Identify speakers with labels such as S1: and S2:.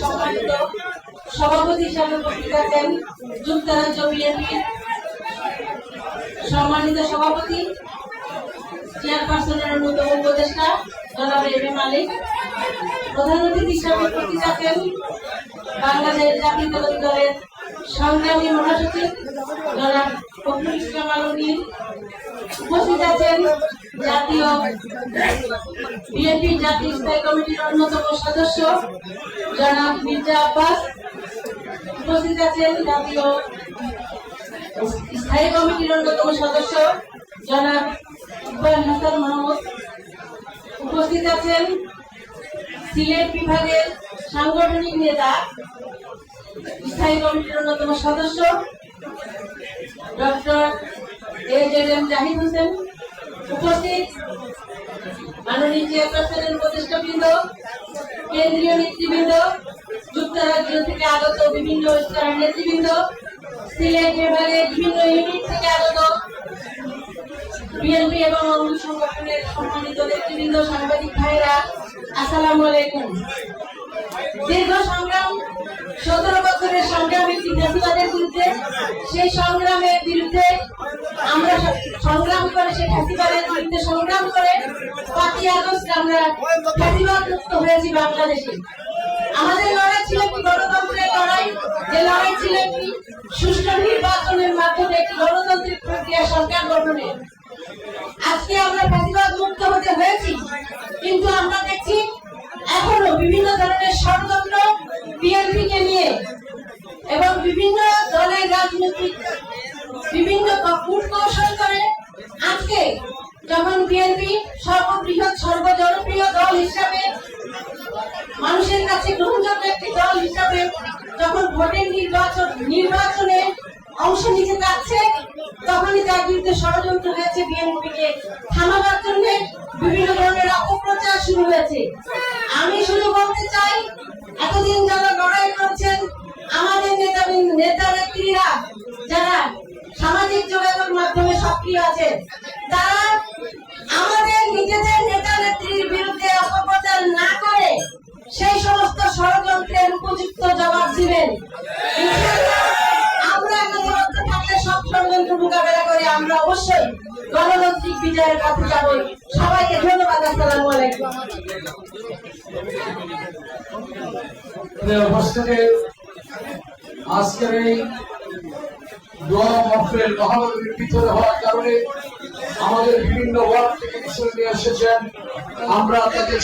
S1: সম্মানিত সভাপতি সম্মানিত সভাপতি, চেয়ারপারসনের অন্যতম উপদেষ্টা, জনাব এম এ মালিক। প্রধান অতিথি হিসাবে উপস্থিত আছেন বাংলাদেশ জাতীয়তাবাদী দলের সংগ্রামী মহাসচিব জনাব ফখরুল ইসলাম আলমগীর। উপস্থিত আছেন জাতীয় বিএনপি জাতীয় স্থায়ী কমিটির অন্যতম সদস্য জনাব মির্জা আব্বাস। উপস্থিত আছেন জাতীয় স্থায়ী কমিটির অন্যতম সদস্য জনাব ইকবাল হাসান মাহমুদ। উপস্থিত আছেন সিলেট বিভাগের সাংগঠনিক নেতা, স্থায়ী কমিটির অন্যতম সদস্য doctor A Z M Zahid Hossain. উপস্থিত মাননীয় কেন্দ্রীয় নেতৃবৃন্দ, যুক্তরাজ্য থেকে আগত বিভিন্ন নেতৃবৃন্দ, সিলেট বিভাগের বিভিন্ন ইউনিট থেকে আগত বিএনপি এবং অঙ্গ সম্মানিত নেতৃবৃন্দ, সাংবাদিক ভাইরা আসসালামু আলাইকুম। দীর্ঘ সংগ্রাম, সতেরো সংগ্রাম ফ্যাসিবাদের বিরুদ্ধে, সেই সংগ্রামের বিরুদ্ধে আমরা সংগ্রাম করে, সেই ফ্যাসিবাদের বিরুদ্ধে সংগ্রাম করে পাঁচই আগস্ট আমরা ফ্যাসিবাদ মুক্ত হয়েছি বাংলাদেশে। আমাদের লড়াই ছিল একটি গণতন্ত্রের লড়াই। যে লড়াই ছিল একটি সুষ্ঠু নির্বাচনের মাধ্যমে একটি গণতান্ত্রিক প্রক্রিয়া সরকার গঠনের। আজকে আমরা ফ্যাসিবাদ মুক্ত হতে হয়েছি, কিন্তু আমরা দেখছি এখনও বিভিন্ন ধরনের ষড়যন্ত্র বিএনপি কে নিয়ে বিভিন্ন দলের রাজনৈতিক বিভিন্ন কূট কৌশল করে আজকে যখন বিএনপি সর্ববৃহৎ, সর্বজনপ্রিয় দল হিসাবে, মানুষের কাছে গ্রহণযোগ্য একটি দল হিসাবে যখন ভোটের নির্বাচন, নির্বাচনে অংশ নিতে যাচ্ছে, তখনই তার বিরুদ্ধে ষড়যন্ত্র হয়েছে বিএনপিকে থামাবার জন্য বিভিন্ন সক্রিয় আছেন। তারা আমাদের নিজেদের নেতা নেত্রীর বিরুদ্ধে অপপ্রচার না করে সেই সমস্ত ষড়যন্ত্রের উপযুক্ত জবাব দিবেন। আমরা অবশ্যই গণতান্ত্রিক বিজয়ের পথে যাব। সবাইকে ধন্যবাদ, আসসালামু আলাইকুম।
S2: আজকের এই হওয়ার কারণে আমাদের বিভিন্ন ওয়ার্ড থেকে মিছিল নিয়ে এসেছেন। আমরা তাদের